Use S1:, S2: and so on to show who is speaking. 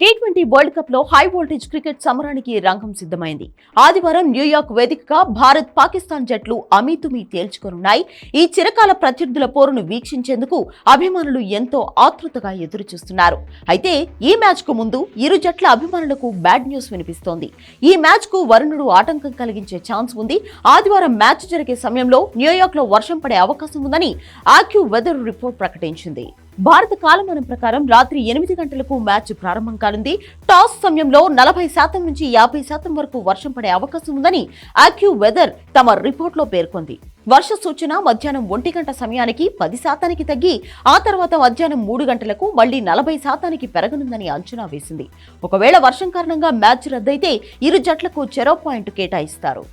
S1: Tea twenty world కప్లో high voltage cricket సమరానికి రంగం సిద్ధమైంది. ఆదివారం న్యూయార్క్ వేదికగా భారత్ పాకిస్తాన్ జట్లు అమీతుమీ తేల్చుకోనున్నాయి. ఈ చిరకాల ప్రత్యర్థుల పోరును వీక్షించేందుకు అభిమానులు ఎంతో ఆతృతగా ఎదురు చూస్తున్నారు అయితే ఈ మ్యాచ్కు ముందు ఇరు జట్ల అభిమానులకు బ్యాడ్ న్యూస్ వినిపిస్తోంది. ఈ మ్యాచ్కు వరుణుడు ఆటంకం కలిగించే ఛాన్స్ ఉంది. ఆదివారం మ్యాచ్ జరిగే సమయంలో న్యూయార్క్లో వర్షం పడే అవకాశం ఉందని ఆక్యూ వెదర్ రిపోర్ట్ ప్రకటించింది. భారత కాలమానం ప్రకారం రాత్రి ఎనిమిది గంటలకు మ్యాచ్ ప్రారంభం కానుంది. టాస్ సమయంలో నలభై శాతం నుంచి యాభై శాతం వరకు వర్షం పడే అవకాశం ఉందని ఆక్యూ వెదర్ తమ రిపోర్ట్లో పేర్కొంది. వర్ష సూచన మధ్యాహ్నం ఒంటి గంట సమయానికి పది శాతానికి తగ్గి ఆ తర్వాత మధ్యాహ్నం మూడు గంటలకు మళ్ళీ నలభై శాతానికి పెరగనుందని అంచనా వేసింది. ఒకవేళ వర్షం కారణంగా మ్యాచ్ రద్దయితే ఇరు జట్లకు చెరో పాయింట్ కేటాయిస్తారు.